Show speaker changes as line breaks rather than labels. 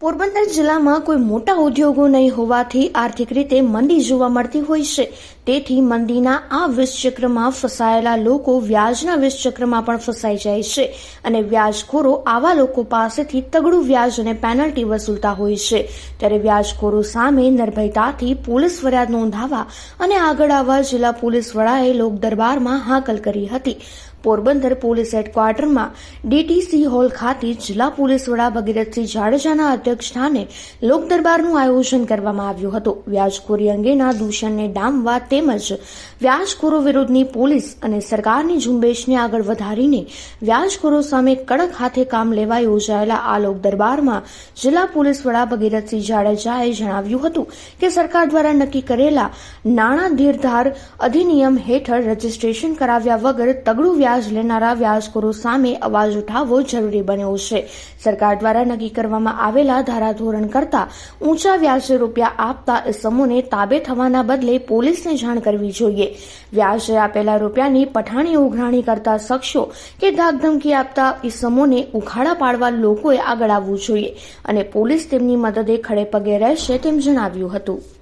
પોરબંદર જિલ્લામાં કોઈ મોટા ઉદ્યોગો નહીં હોવાથી આર્થિક રીતે મંદી જોવા મળતી હોય છે. તેથી મંદીના આ વિષચક્રમાં ફસાયેલા લોકો વ્યાજના વિષચક્રમાં પણ ફસાઈ જાય છે અને વ્યાજખોરો આવા લોકો પાસેથી તગડું વ્યાજ અને પેનલ્ટી વસૂલતા હોય છે. ત્યારે વ્યાજખોરો સામે નિર્ભયતાથી પોલીસ ફરિયાદ નોંધાવા અને આગળ આવવા જિલ્લા પોલીસ વડાએ લોક દરબારમાં હાકલ કરી હતી. પોરબંદર પોલીસ હેડક્વાર્ટરમાં ડીટીસી હોલ ખાતે જિલ્લા પોલીસ વડા ભગીરથસિંહ જાડેજાના અધ્યક્ષસ્થાને સ્થાને લોકદરબારનું આયોજન કરવામાં આવ્યું હતું. વ્યાજખોરી અંગેના દૂષણને ડામવા તેમજ વ્યાજખોરો વિરુદ્ધની પોલીસ અને સરકારની ઝુંબેશને આગળ વધારીને વ્યાજખોરો સામે કડક હાથે કામ લેવા યોજાયેલા આ લોકદરબારમાં જિલ્લા પોલીસ વડા ભગીરથસિંહ જાડેજાએ જણાવ્યું હતું કે સરકાર દ્વારા નક્કી કરેલા નાણાં ધીરધાર અધિનિયમ હેઠળ રજીસ્ટ્રેશન કરાવ્યા વગર તગડું વ્યાજ લેનારા વ્યાજખોરો સામે અવાજ ઉઠાવવો જરૂરી બન્યો છે. સરકાર દ્વારા નક્કી કરવામાં આવેલા ધારાધોરણ કરતા ઊંચા વ્યાજે રૂપિયા આપતા ઇસમોને તાબે થવાના બદલે પોલીસને જાણ કરવી જોઈએ. વ્યાજે આપેલા રૂપિયાની પઠાણી ઉઘરાણી કરતા શખ્સો કે ધાકધમકી આપતા ઇસમોને ઉખાડા પાડવા લોકોએ આગળ આવવું જોઈએ અને પોલીસ તેમની મદદે ખડે પગે રહેશે તેમ જણાવ્યું હતું.